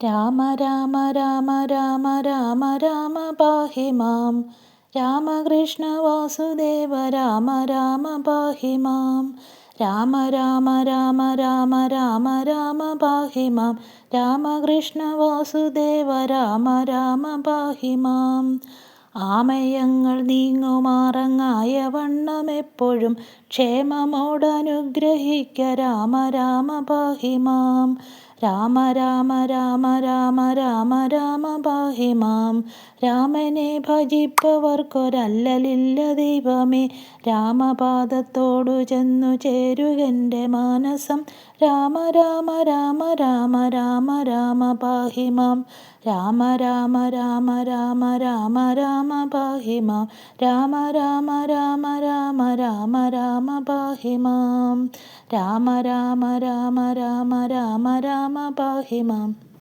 രാമ രാമ രാമ രാമ രാമ രാമ പാഹി മാം രാമകൃഷ്ണ വാസുദേവ രാമ രാമ പാഹി മാം രാമ രാമ രാമ രാമ രാമ രാമ പാഹി മാം രാമകൃഷ്ണ വാസുദേവ രാമ രാമ പാഹി മാം ആമയങ്ങൾ നീങ്ങുമാറങ്ങായ വണ്ണമെപ്പോഴും ക്ഷേമമോടനുഗ്രഹിക്ക. രാമ രാമ പാഹിമാം. രാമ രാമ രാമ രാമ രാമ രാമ പാഹിമാം. രാമനെ ഭജിപ്പവർക്കൊരല്ലലില്ല ദൈവമേ. രാമപാദത്തോടു ചെന്നു ചേരുകന്റെ മാനസം. രാമ രാമ രാമ രാമ രാമ പാഹി മാം രാമ രാമ രാമ രാമ രാമ രാമ പാഹി മാം രാമ രാമ രാമ രാമ രാമ രാമ പാഹി മാം രാമ രാമ രാമ രാമ രാമ രാമ പാഹി മാം